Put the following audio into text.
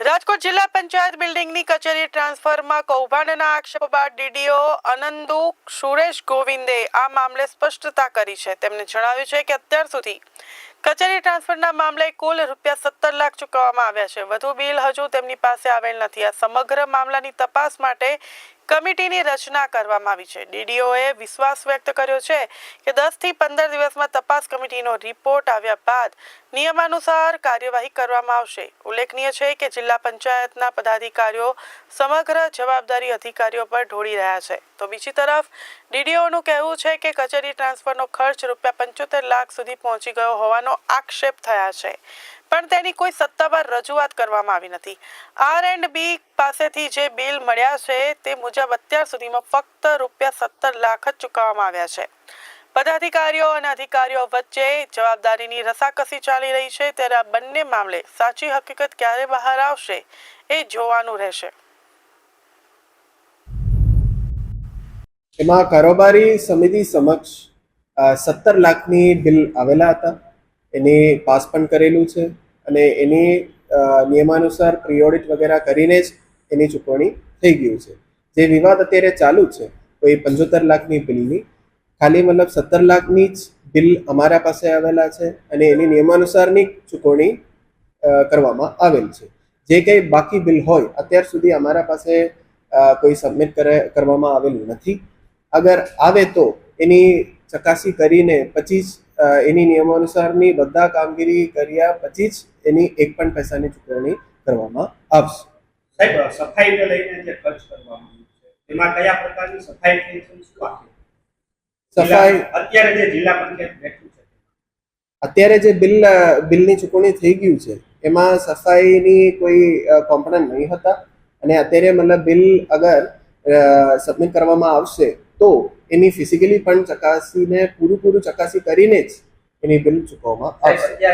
રાજકોટ જિલ્લા પંચાયત બિલ્ડિંગની કચેરી ટ્રાન્સફરમાં કૌભાંડના આક્ષેપ બાદ ડીડીઓ અનંદુ સુરેશ ગોવિંદે આ મામલે સ્પષ્ટતા કરી છે. તેમણે જણાવ્યું છે કે અત્યાર સુધી કચેરી ટ્રાન્સફરના મામલે કુલ રૂપિયા સત્તર લાખ ચૂકવવામાં આવ્યા છે. વધુ બિલ હજુ તેમની પાસે આવેલ નથી. આ સમગ્ર મામલાની તપાસ માટે કમિટીની રચના કરવામાં આવી છે. ડીડીઓએ વિશ્વાસ વ્યક્ત કર્યો છે કે દસથી પંદર દિવસમાં તપાસ કમિટીનો રિપોર્ટ આવ્યા બાદ નિયમાનુસાર કાર્યવાહી કરવામાં આવશે. ઉલ્લેખનીય છે કે જિલ્લા પંચાયતના પદાધિકારીઓ સમગ્ર જવાબદારી અધિકારીઓ પર ઢોળી રહ્યા છે. તો બીજી તરફ, ડીડીઓનું કહેવું છે કે કચેરી ટ્રાન્સફરનો ખર્ચ રૂપિયા પંચોતેર લાખ સુધી પહોંચી ગયો હોવાનો આક્ષેપ થયા છે. પણ તેની કોઈ સત્તાવાર રજૂઆત કરવામાં આવી નથી. આર એન્ડ બી પાસેથી જે બિલ મળ્યા છે, તે મુજબ અત્યાર સુધીમાં ફક્ત રૂપિયા સત્તર લાખ જ ચૂકવવામાં આવ્યા છે. પદાધિકારીઓ અને અધિકારીઓ વચ્ચે જવાબદારીની રસાકસી ચાલી રહી છે, ત્યારે આ બંને મામલે સાચી હકીકત ક્યારે બહાર આવશે, એ જોવાનું રહેશે. એમાં કારોબારી સમિતિ સમક્ષ સત્તર લાખની બિલ આવેલા હતા. એની પાસ પણ કરેલું છે અને એની નિયમાનુસાર પ્રી ઓડિટ વગેરે કરીને જ એની ચૂકવણી થઈ ગયું છે. જે વિવાદ અત્યારે ચાલુ છે તો એ પંચોતેર લાખની બિલની ખાલી મતલબ સત્તર લાખની જ બિલ અમારા પાસે આવેલા છે અને એની નિયમાનુસારની ચૂકવણી કરવામાં આવેલ છે. જે કંઈ બાકી બિલ હોય અત્યાર સુધી અમારા પાસે કોઈ સબમિટ કરે કરવામાં આવેલું નથી. અગર આવે તો એની ચકાસી કરીને અ, એની નિયમાનુસારની બધા કામગીરી કર્યા પછી જ એની એક પણ પૈસાની ચૂકવણી કરવામાં આવશે. સાહેબ સફાઈને લઈને જે ખર્ચ કરવામાં આવ્યો એમાં કયા પ્રકારની સફાઈ થઈ છે શું આપે સફાઈ અત્યારે જે જિલ્લા પંચાયત બેઠું છે અત્યારે જે બિલ બિલની ચૂકવણી થઈ ગયું છે એમાં સફાઈની કોઈ કોમ્પોનન્ટ નહીં હતા. અને અત્યારે મતલબ બિલ અગર સબમિટ કરવામાં આવશે તો એની ફિઝિકલી પણ ચકાસીને પૂરું પૂરું ચકાસી કરીને જ એની બિલ ચૂકવવામાં આવશે.